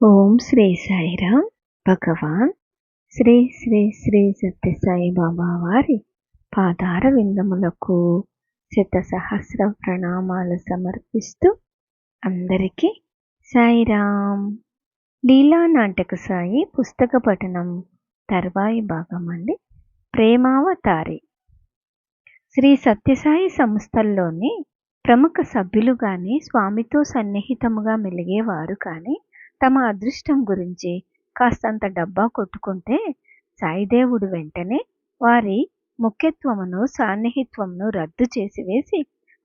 ఓం శ్రీ సాయిరామ్ భగవాన్. శ్రీ శ్రీ శ్రీ సత్యసాయి బాబా వారి పాదార విందములకు శత సహస్ర ప్రణామాలు సమర్పిస్తూ అందరికీ సాయిరామ్. లీలా నాటక సాయి పుస్తక పఠనం తర్వాయి భాగం అండి ప్రేమావతారి. శ్రీ సత్యసాయి సంస్థల్లోని ప్రముఖ సభ్యులు కానీ స్వామితో సన్నిహితముగా మెలిగేవారు కానీ తమ అదృష్టం గురించి కాస్తంత డబ్బా కొట్టుకుంటే సాయిదేవుడు వెంటనే వారి ముఖ్యత్వమును సాన్నిహిత్వమును రద్దు చేసివేసి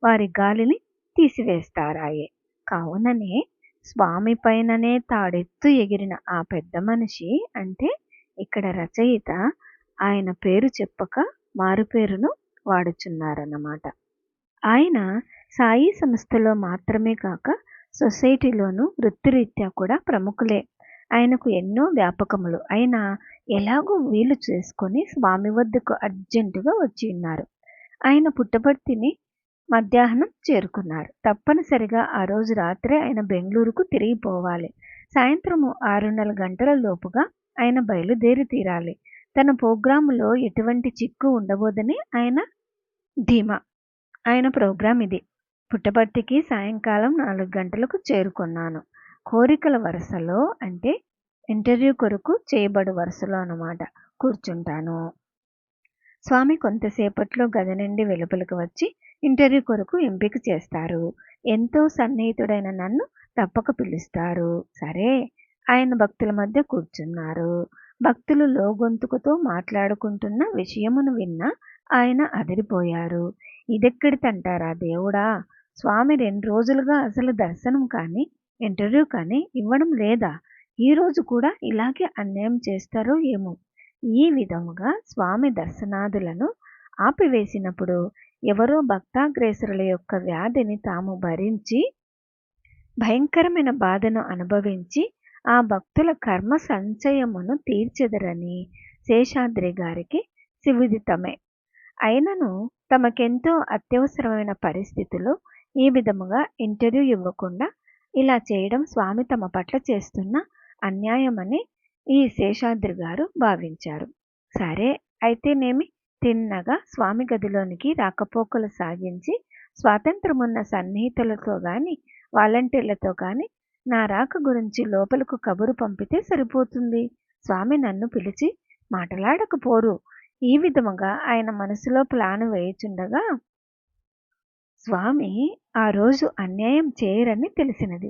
వారి గాలిని తీసివేస్తారాయే. కావుననే స్వామి పైననే తాడెత్తు ఎగిరిన ఆ పెద్ద మనిషి అంటే ఇక్కడ రచయిత ఆయన పేరు చెప్పక మారుపేరును వాడుచున్నారన్నమాట. ఆయన సాయి సంస్థలో మాత్రమే కాక సొసైటీలోనూ వృత్తిరీత్యా కూడా ప్రముఖులే. ఆయనకు ఎన్నో వ్యాపకములు. అయినా ఎలాగో వీలు చేసుకొని స్వామి వద్దకు అర్జెంటుగా వచ్చి ఉన్నారు. ఆయన పుట్టపర్తిని మధ్యాహ్నం చేరుకున్నారు. తప్పనిసరిగా ఆ రోజు రాత్రే ఆయన బెంగళూరుకు తిరిగిపోవాలి సాయంత్రము ఆరున్నర గంటల లోపుగా ఆయన బయలుదేరి తీరాలి. తన ప్రోగ్రాములో ఎటువంటి చిక్కు ఉండబోదని ఆయన ధీమా. ఆయన ప్రోగ్రాం ఇది. పుట్టపర్తికి సాయంకాలం నాలుగు గంటలకు చేరుకున్నాను. కోరికల వరుసలో అంటే ఇంటర్వ్యూ కొరకు చేయబడు వరుసలో అన్నమాట. కూర్చుంటాను. స్వామి కొంతసేపట్లో గది నుండి వెలుపలికి వచ్చి ఇంటర్వ్యూ కొరకు ఎంపిక చేస్తారు. ఎంతో సన్నిహితుడైన నన్ను తప్పక పిలుస్తారు. సరే ఆయన భక్తుల మధ్య కూర్చున్నారు. భక్తులు లోగొంతుకుతో మాట్లాడుకుంటున్న విషయమును విన్న ఆయన అదిరిపోయారు. ఇదెక్కడితంటారా దేవుడా? స్వామి రెండు రోజులుగా అసలు దర్శనం కానీ ఇంటర్వ్యూ కానీ ఇవ్వడం లేదా? ఈ రోజు కూడా ఇలాగే అన్యాయం చేస్తారో ఏమో? ఈ విధముగా స్వామి దర్శనాదులను ఆపివేసినప్పుడు ఎవరో భక్తాగ్రేసరుల యొక్క వ్యాధిని తాము భరించి భయంకరమైన బాధను అనుభవించి ఆ భక్తుల కర్మ సంచయమును తీర్చెదరని శేషాద్రి గారికి శివుదితమే. అయినను తమకెంతో అత్యవసరమైన పరిస్థితులు ఈ విధముగా ఇంటర్వ్యూ ఇవ్వకుండా ఇలా చేయడం స్వామి తమ పట్ల చేస్తున్న అన్యాయమని ఈ శేషాద్రి గారు భావించారు. సరే అయితేనేమి? తిన్నగా స్వామి గదిలోనికి రాకపోకలు సాగించి స్వాతంత్రమున్న సన్నిహితులతో గాని వాలంటీర్లతో గాని నా రాక గురించి లోపలకు కబురు పంపితే సరిపోతుంది. స్వామి నన్ను పిలిచి మాట్లాడకపోరు. ఈ విధముగా ఆయన మనసులో ప్లాను వేయుచుండగా స్వామి ఆ రోజు అన్యాయం చేయరని తెలిసినది.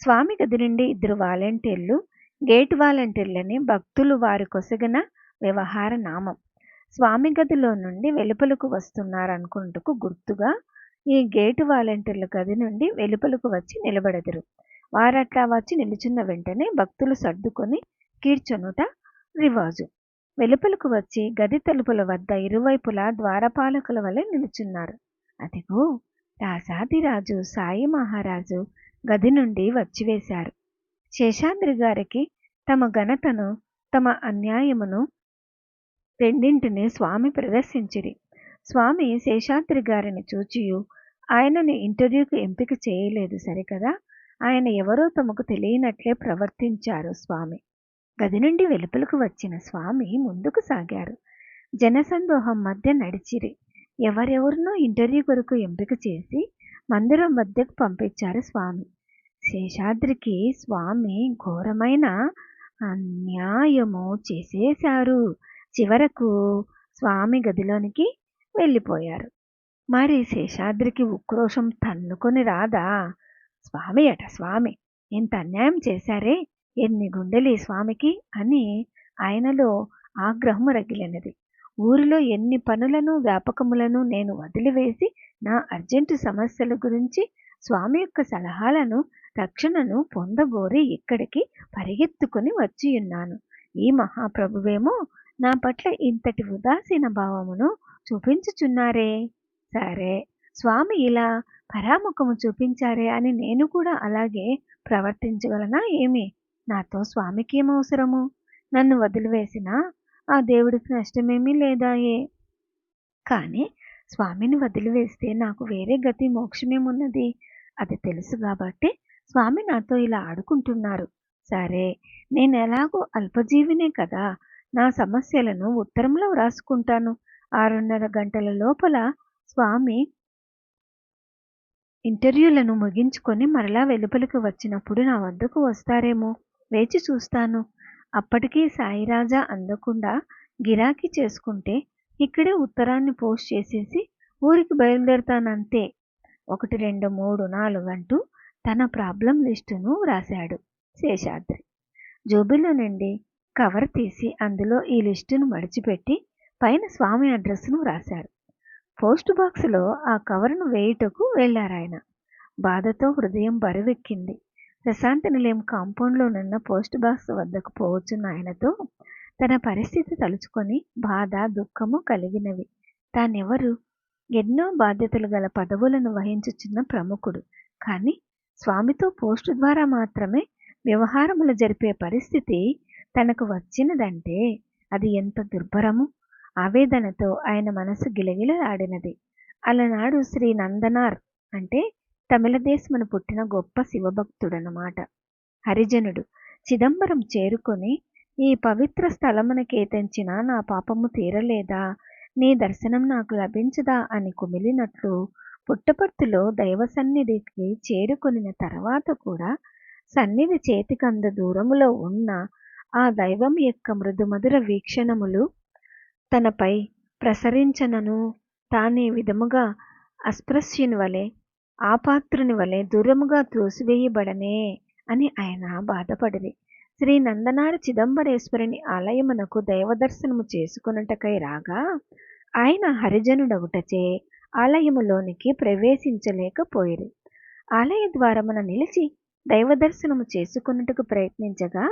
స్వామి గది నుండి ఇద్దరు వాలంటీర్లు గేట్ వాలంటీర్లని భక్తులు వారి కొసగిన వ్యవహార నామం. స్వామి గదిలో నుండి వెలుపలకు వస్తున్నారనుకుంటకు గుర్తుగా ఈ గేటు వాలంటీర్ల గది నుండి వెలుపలకు వచ్చి నిలబడెదరు. వారట్లా వచ్చి నిలుచున్న వెంటనే భక్తులు సర్దుకొని కీర్చొనుట రివాజు. వెలుపలకు వచ్చి గది తలుపుల వద్ద ఇరువైపులా ద్వారపాలకుల వలె నిలుచున్నారు. అదిగో రాజాదిరాజు సాయి మహారాజు గది నుండి వచ్చివేశారు. శేషాద్రి గారికి తమ ఘనతను తమ అన్యాయమును రెండింటిని స్వామి ప్రదర్శించిరి. స్వామి శేషాద్రి గారిని చూచియు ఆయనని ఇంటర్వ్యూకి ఎంపిక చేయలేదు సరికదా? ఆయన ఎవరో తమకు తెలియనట్లే ప్రవర్తించారు స్వామి. గది నుండి వెలుపలకు వచ్చిన స్వామి ముందుకు సాగారు. జనసందోహం మధ్య నడిచిరి. ఎవరెవరినో ఇంటర్వ్యూ కొరకు ఎంపిక చేసి మందిరం మధ్యకు పంపించారు స్వామి. శేషాద్రికి స్వామి ఘోరమైన అన్యాయము చేసేశారు. చివరకు స్వామి గదిలోనికి వెళ్ళిపోయారు. మరి శేషాద్రికి ఉక్రోషం తన్నుకొని రాదా? స్వామి అట స్వామి ఇంత అన్యాయం చేశారే? ఎన్ని గుండెలు ఈ స్వామికి? అని ఆయనలో ఆగ్రహం రగిలినది. ఊరిలో ఎన్ని పనులను వ్యాపకములను నేను వదిలివేసి నా అర్జెంటు సమస్యల గురించి స్వామి యొక్క సలహాలను రక్షణను పొందగోరి ఇక్కడికి పరిగెత్తుకుని వచ్చియున్నాను. ఈ మహాప్రభువేమో నా పట్ల ఇంతటి ఉదాసీన భావమును చూపించుచున్నారే. సరే స్వామి ఇలా పరాముఖము చూపించారే అని నేను కూడా అలాగే ప్రవర్తించగలనా ఏమి? నాతో స్వామికి ఏమవసరము? నన్ను వదిలివేసినా ఆ దేవుడికి నష్టమేమీ లేదాయే. కానీ స్వామిని వదిలివేస్తే నాకు వేరే గతి మోక్షమేమున్నది? అది తెలుసు కాబట్టి స్వామి నాతో ఇలా ఆడుకుంటున్నారు. సరే నేను ఎలాగో అల్పజీవినే కదా. నా సమస్యలను ఉత్తరంలో వ్రాసుకుంటాను. ఆరున్నర గంటల లోపల స్వామి ఇంటర్వ్యూలను ముగించుకొని మరలా వెలుపలికి వచ్చినప్పుడు నా వద్దకు వస్తారేమో? వేచి చూస్తాను. అప్పటికీ సాయిరాజా అందకుండా గిరాకీ చేసుకుంటే ఇక్కడే ఉత్తరాన్ని పోస్ట్ చేసేసి ఊరికి బయలుదేరుతానంతే. ఒకటి రెండు మూడు నాలుగు అంటూ తన ప్రాబ్లం లిస్టును రాశాడు శేషాద్రి. జోబిలో నుండి కవర్ తీసి అందులో ఈ లిస్టును మడిచిపెట్టి పైన స్వామి అడ్రస్ను రాశాడు. పోస్ట్ బాక్స్లో ఆ కవర్ను వేయుటకు వెళ్ళారాయన. బాధతో హృదయం బరువెక్కింది. ప్రశాంత నిలయం కాంపౌండ్లోనున్న పోస్ట్ బాక్స్ వద్దకు పోవచ్చున్న ఆయనతో తన పరిస్థితి తలుచుకొని బాధ దుఃఖము కలిగినవి. తానెవరు? ఎన్నో బాధ్యతలు గల పదవులను వహించుచున్న ప్రముఖుడు. కానీ స్వామితో పోస్టు ద్వారా మాత్రమే వ్యవహారములు జరిపే పరిస్థితి తనకు వచ్చినదంటే అది ఎంత దుర్భరము? ఆవేదనతో ఆయన మనసు గిలగిలలాడినది. అలనాడు శ్రీ నందనార్ అంటే తమిళదేశమున పుట్టిన గొప్ప శివభక్తుడనమాట హరిజనుడు చిదంబరం చేరుకొని ఈ పవిత్ర స్థలమునకేతెంచిన నా పాపము తీరలేదా? నీ దర్శనం నాకు లభించదా అని కుమిలినట్లు పుట్టపర్తిలో దైవ సన్నిధికి చేరుకొనిన తర్వాత కూడా సన్నిధి చేతికంద దూరములో ఉన్న ఆ దైవం యొక్క మృదుమధుర వీక్షణములు తనపై ప్రసరించనను తానే విధముగా అస్పృశ్యుని వలె ఆపాత్రుని వలె దూరముగా త్రోసివేయబడనే అని ఆయన బాధపడిరి. శ్రీ నందనారి చిదంబరేశ్వరుని ఆలయమునకు దైవదర్శనము చేసుకున్నటకై రాగా ఆయన హరిజనుడగుటచే ఆలయములోనికి ప్రవేశించలేకపోయిరి. ఆలయ ద్వారమున నిలిచి దైవదర్శనము చేసుకున్నట్టుకు ప్రయత్నించగా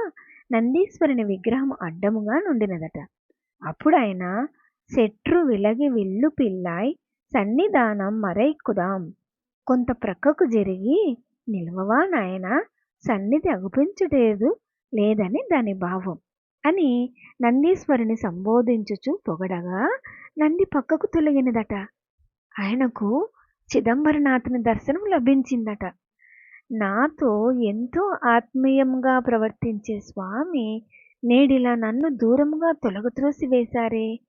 నందీశ్వరుని విగ్రహం అడ్డముగా నుండినదట. అప్పుడు ఆయన శత్రు విలగి విల్లు పిల్లాయ్ సన్నిధానం మరైక్కుదాం కొంత ప్రక్కకు జరిగి నిల్వవా నాయన? సన్నిధి అగుపించుటేదు లేదని దాని భావం. అని నందీశ్వరుని సంబోధించుచు పొగడగా నంది పక్కకు తొలగినదట. ఆయనకు చిదంబరనాథుని దర్శనం లభించిందట. నాతో ఎంతో ఆత్మీయంగా ప్రవర్తించే స్వామి నేడిలా నన్ను దూరంగా తొలగత్రోసి వేశారే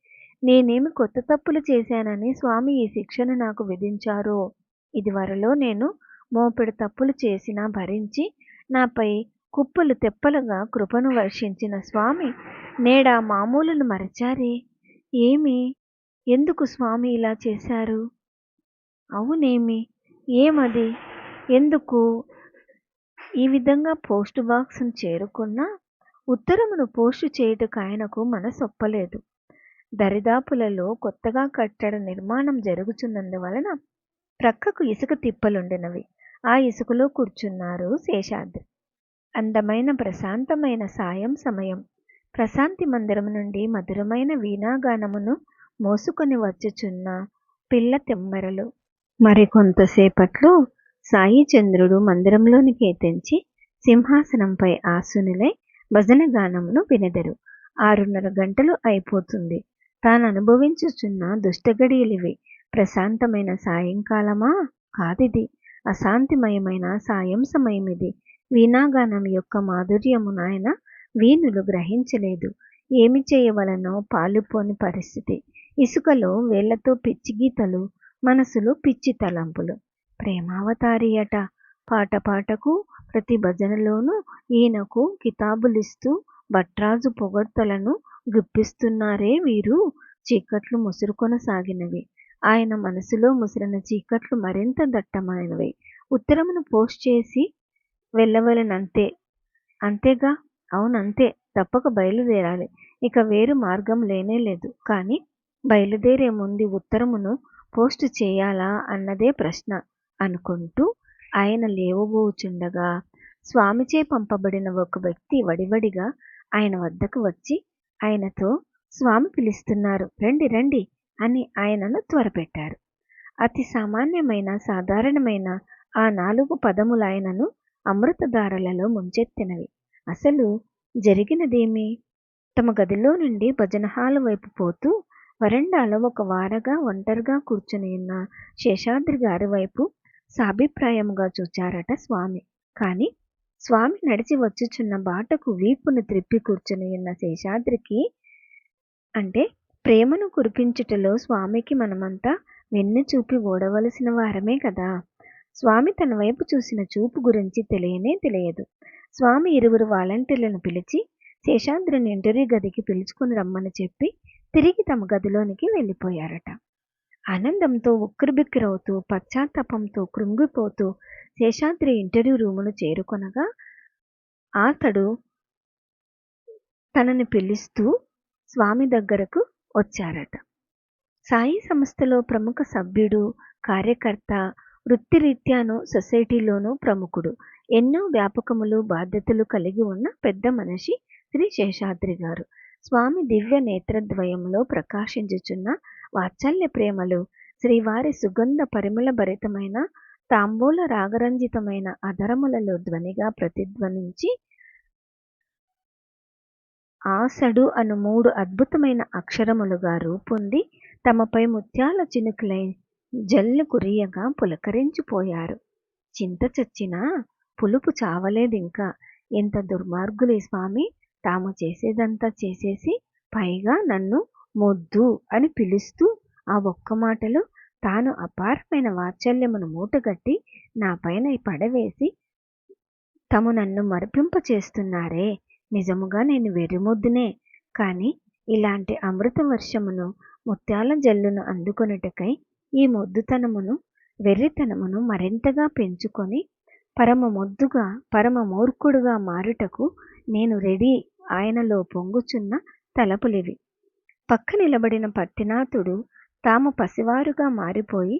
నేనేమి కొత్త తప్పులు చేశానని స్వామి ఈ శిక్షను నాకు విధించారో? ఇదివరలో నేను మోపెడు తప్పులు చేసినా భరించి నాపై కుప్పలు తెప్పలుగా కృపను వర్షించిన స్వామి నేడా మామూలును మరచారే? ఏమి? ఎందుకు స్వామి ఇలా చేశారు? అవునేమి? ఏమది? ఎందుకు? ఈ విధంగా పోస్ట్ బాక్స్ను చేరుకున్నా ఉత్తరమును పోస్టు చేయుటకు ఆయనకు మనసొప్పలేదు. దరిదాపులలో కొత్తగా కట్టడ నిర్మాణం జరుగుచున్నందువలన ప్రక్కకు ఇసుక తిప్పలుండినవి. ఆ ఇసుకలో కూర్చున్నారు శేషాద్రి. అందమైన ప్రశాంతమైన సాయం సమయం. ప్రశాంతి మందిరం నుండి మధురమైన వీణాగానమును మోసుకొని వచ్చుచున్న పిల్ల తెమ్మెరలు. మరికొంతసేపట్లో సాయి చంద్రుడు మందిరంలోనికి తెంచి సింహాసనంపై ఆసునులై భజన గానమును వినెదరు. ఆరున్నర గంటలు అయిపోతుంది. తాను అనుభవించుచున్న దుష్టగడియలివి. ప్రశాంతమైన సాయంకాలమా? కాదిది. అశాంతిమయమైన సాయం సమయమిది. ఇది వీణాగానం యొక్క మాధుర్యము నాయన వీణులు గ్రహించలేదు. ఏమి చేయవలనో పాలుపోని పరిస్థితి. ఇసుకలో వేళ్ళతో పిచ్చి గీతలు మనసులో పిచ్చి తలంపులు. ప్రేమావతారి అట. పాట పాటకు ప్రతి భజనలోనూ ఈయనకు కితాబులిస్తూ భట్రాజు పొగడ్తలను గుప్పిస్తున్నారే వీరు. చీకట్లు ముసురుకొనసాగినవి. ఆయన మనసులో ముసిరిన చీకట్లు మరింత దట్టమైనవి. ఉత్తరమును పోస్ట్ చేసి వెళ్ళవలనంతే. అంతేగా? అవునంతే. తప్పక బయలుదేరాలి. ఇక వేరు మార్గం లేనే లేదు. కానీ బయలుదేరే ముందు ఉత్తరమును పోస్ట్ చేయాలా అన్నదే ప్రశ్న అనుకుంటూ ఆయన లేవబోచుండగా స్వామిచే పంపబడిన ఒక వ్యక్తి వడివడిగా ఆయన వద్దకు వచ్చి ఆయనతో స్వామి పిలుస్తున్నారు. రండి రండి. అని ఆయనను త్వరపెట్టారు అతి సామాన్యమైన సాధారణమైన ఆ నాలుగు పదములాయనను అమృతధారలలో ముంచెత్తినవి. అసలు జరిగినదేమి? తమ గదిలో నుండి భజనహాల వైపు పోతూ వరండాలో ఒక వారగా ఒంటరిగా కూర్చుని ఉన్న శేషాద్రి గారి వైపు సాభిప్రాయముగా చూచారట స్వామి. కానీ స్వామి నడిచి వచ్చుచున్న బాటకు వీపును త్రిప్పి కూర్చుని ఉన్న శేషాద్రికి అంటే ప్రేమను కురిపించుటలో స్వామికి మనమంతా వెన్ను చూపి ఓడవలసిన వారమే కదా. స్వామి తన వైపు చూసిన చూపు గురించి తెలియనే తెలియదు. స్వామి ఇరువురు వాలంటీర్లను పిలిచి శేషాద్రిని ఇంటర్వ్యూ గదికి పిలుచుకుని రమ్మని చెప్పి తిరిగి తమ గదిలోనికి వెళ్ళిపోయారట. ఆనందంతో ఉక్కిరిబిక్కిరవుతూ పశ్చాత్తాపంతో కృంగిపోతూ శేషాద్రి ఇంటర్వ్యూ రూమును చేరుకొనగా అతడు తనని పిలుస్తూ స్వామి దగ్గరకు వచ్చారట. సాయి సంస్థలో ప్రముఖ సభ్యుడు కార్యకర్త వృత్తిరీత్యాను సొసైటీలోనూ ప్రముఖుడు. ఎన్నో వ్యాపకములు బాధ్యతలు కలిగి ఉన్న పెద్ద మనిషి శ్రీ శేషాద్రి గారు. స్వామి దివ్య నేత్రద్వయంలో ప్రకాశించుచున్న వాత్సల్య ప్రేమలు శ్రీవారి సుగంధ పరిమళ భరితమైన తాంబూల రాగరంజితమైన అధరములలో ధ్వనిగా ప్రతిధ్వనించి ఆసడు అను మూడు అద్భుతమైన అక్షరములుగా రూపొంది తమపై ముత్యాల చినుకులై జల్లు కురియగా పులకరించిపోయారు. చింత చచ్చినా పులుపు చావలేదింకా. ఎంత దుర్మార్గులే స్వామి! తాము చేసేదంతా చేసేసి పైగా నన్ను మొద్దు అని పిలుస్తూ ఆ ఒక్క మాటలో తాను అపారమైన వాత్సల్యమును మూటగట్టి నా పైన పడవేసి తము నన్ను మరిపింప చేస్తున్నారే నిజముగా నేను వెర్రిముద్దునే కాని ఇలాంటి అమృత వర్షమును ముత్యాల జల్లును అందుకొనుటకై ఈ మొద్దుతనమును వెర్రితనమును మరింతగా పెంచుకొని పరమ మొద్దుగా పరమ మూర్ఖుడుగా మారుటకు నేను రెడీ ఆయనలో పొంగుచున్న తలపులివి. పక్క నిలబడిన పత్తినాథుడు తాము పసివారుగా మారిపోయి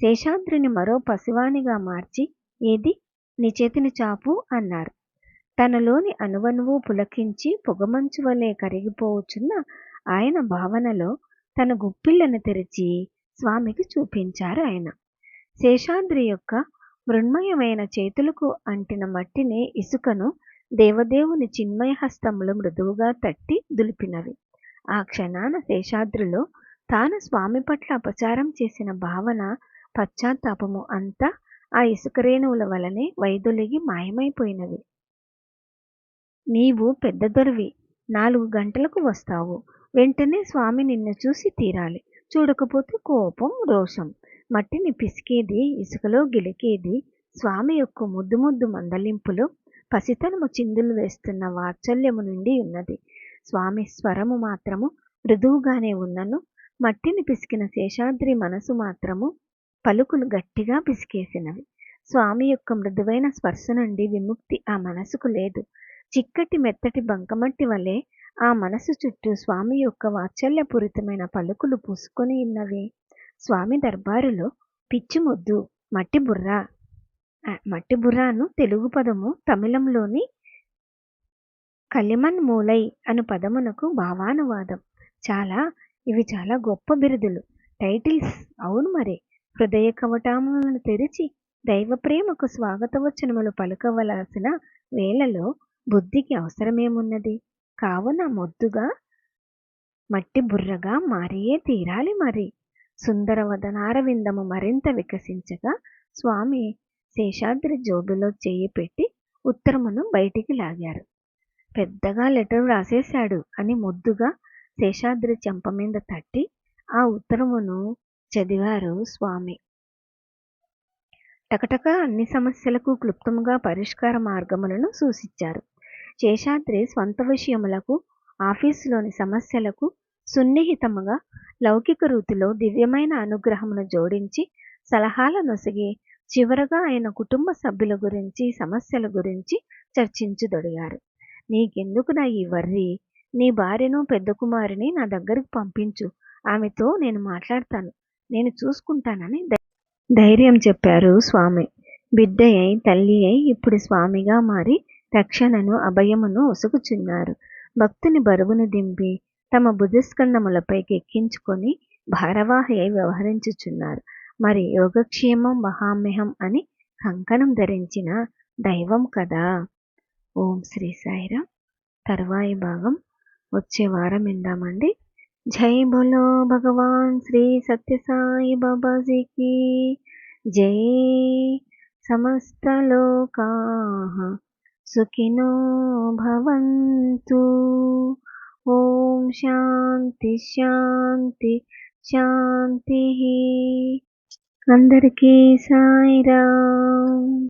శేషాద్రిని మరో పసివానిగా మార్చి ఏది? నీ చేతిని చాపు అన్నారు. తనలోని అణువణువు పులకించి పొగమంచు వలె కరిగిపోవచ్చున్న ఆయన భావనలో తన గుప్పిళ్ళను తెరిచి స్వామికి చూపించారు ఆయన. శేషాద్రి యొక్క మృణ్మయమైన చేతులకు అంటిన మట్టిని ఇసుకను దేవదేవుని చిన్మయ హస్తములు మృదువుగా తట్టి దులిపినవి. ఆ క్షణాన శేషాద్రిలో తాను స్వామి పట్ల అపచారం చేసిన భావన పశ్చాత్తాపము అంతా ఆ ఇసుక రేణువుల వలనే వైదొలిగి మాయమైపోయినవి. నీవు పెద్దదొరవి నాలుగు గంటలకు వస్తావు. వెంటనే స్వామి నిన్ను చూసి తీరాలి. చూడకపోతే కోపం రోషం. మట్టిని పిసికేది ఇసుకలో గిలికేది స్వామి యొక్క ముద్దు ముద్దు మందలింపులో పసితనము చిందులు వేస్తున్న వాత్సల్యము నుండి ఉన్నది. స్వామి స్వరము మాత్రము మృదువుగానే ఉన్నను. మట్టిని పిసికిన శేషాద్రి మనసు మాత్రము పలుకులు గట్టిగా పిసికేసినవి. స్వామి యొక్క మృదువైన స్పర్శ నుండి విముక్తి ఆ మనసుకు లేదు. చిక్కటి మెత్తటి బంకమట్టి వలె ఆ మనసు చుట్టూ స్వామి యొక్క వాత్సల్యపూరితమైన పలుకులు పూసుకొని ఉన్నవి. స్వామి దర్బారులో పిచ్చిముద్దు మట్టి బుర్ర. మట్టి బుర్రాను తెలుగు పదము తమిళంలోని కలిమన్ మూలై అను పదమునకు భావానువాదం. చాలా ఇవి చాలా గొప్ప బిరుదులు. టైటిల్స్ అవును మరి. హృదయ కవటాములను తెరిచి దైవ ప్రేమకు స్వాగత వచనములు పలుకవలసిన వేళలో బుద్ధికి అవసరమేమున్నది? కావున మొద్దుగా మట్టి బుర్రగా మారియే తీరాలి మరి. సుందరవదనారవిందము మరింత వికసించగా స్వామి శేషాద్రి జోబులో చేయి పెట్టి ఉత్తరమును బయటికి లాగారు. పెద్దగా లెటర్ రాసేశాడు అని మొద్దుగా శేషాద్రి చెంప మీద తట్టి ఆ ఉత్తరమును చదివారు స్వామి. టకటక అన్ని సమస్యలకు క్లుప్తముగా పరిష్కార మార్గములను సూచించారు. శేషాద్రి స్వంత విషయములకు ఆఫీసులోని సమస్యలకు సున్నిహితముగా లౌకిక రీతిలో దివ్యమైన అనుగ్రహమును జోడించి సలహాల నొసిగి చివరగా ఆయన కుటుంబ సభ్యుల గురించి సమస్యల గురించి చర్చించుదొడిగారు నీకెందుకు నా ఈ వర్రి? నీ భార్యను పెద్ద కుమారుని నా దగ్గరకు పంపించు. ఆమెతో నేను మాట్లాడతాను. నేను చూసుకుంటానని ధైర్యం చెప్పారు స్వామి. బిడ్డ అయి తల్లి అయి ఇప్పుడు స్వామిగా మారి రక్షణను అభయమును ఒసుగుచున్నారు. భక్తుని బరువును దింపి తమ భుజస్కంధములపైకి ఎక్కించుకొని భారవాహి వ్యవహరించుచున్నారు. మరి యోగక్షేమం మహామ్యహం అని కంకణం ధరించిన దైవం కదా. ఓం శ్రీ సాయిరా. తర్వాయి భాగం వచ్చే వారం విందామండి. जय बोलो भगवान श्री सत्य साई बाबा जी की। जय समस्त लोका, सुखिनो भवन्तु। शांति శాంతి अंदर की साई राम।